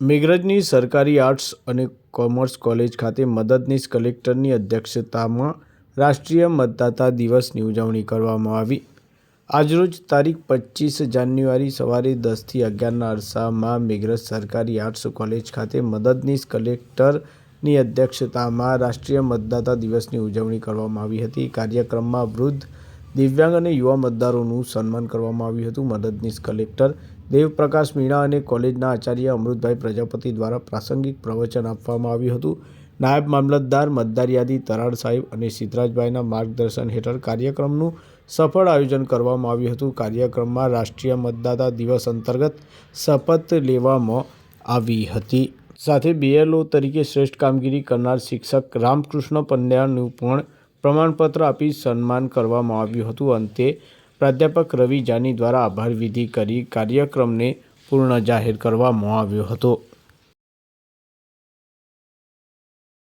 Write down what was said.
મેઘરજની સરકારી આર્ટ્સ અને commerce college ખાતે મદદનીશ કલેક્ટરની અધ્યક્ષતામાં રાષ્ટ્રીય મતદાતા દિવસની ઉજવણી કરવામાં આવી. આજરોજ તારીખ પચીસ જાન્યુઆરી સવારે દસથી અગિયારના અરસામાં મેઘરજ સરકારી આર્ટ્સ કોલેજ ખાતે મદદનીશ કલેક્ટરની અધ્યક્ષતામાં રાષ્ટ્રીય મતદાતા દિવસની ઉજવણી કરવામાં આવી હતી. કાર્યક્રમમાં વૃદ્ધ દિવ્યાંગ અને યુવા મતદારોનું સન્માન કરવામાં આવ્યું હતું. મદદનીશ કલેક્ટર દેવપ્રકાશ મીણા અને કોલેજના આચાર્ય અમૃતભાઈ પ્રજાપતિ દ્વારા પ્રાસંગિક પ્રવચન આપવામાં આવ્યું હતું. નાયબ મામલતદાર મતદાર યાદી તરાડ સાહેબ અને સિદ્ધરાજભાઈના માર્ગદર્શન હેઠળ કાર્યક્રમનું સફળ આયોજન કરવામાં આવ્યું હતું. કાર્યક્રમમાં રાષ્ટ્રીય મતદાતા દિવસ અંતર્ગત શપથ લેવામાં આવી હતી. સાથે બીએલઓ તરીકે શ્રેષ્ઠ કામગીરી કરનાર શિક્ષક રામકૃષ્ણ પંડ્યાનું પણ પ્રમાણપત્ર આપી સન્માન કરવામાં આવ્યું હતું. અંતે પ્રાધ્યાપક રવિ જાની દ્વારા આભાર વિધિ કરી કાર્યક્રમને પૂર્ણ જાહેર કરવામાં આવ્યો હતો.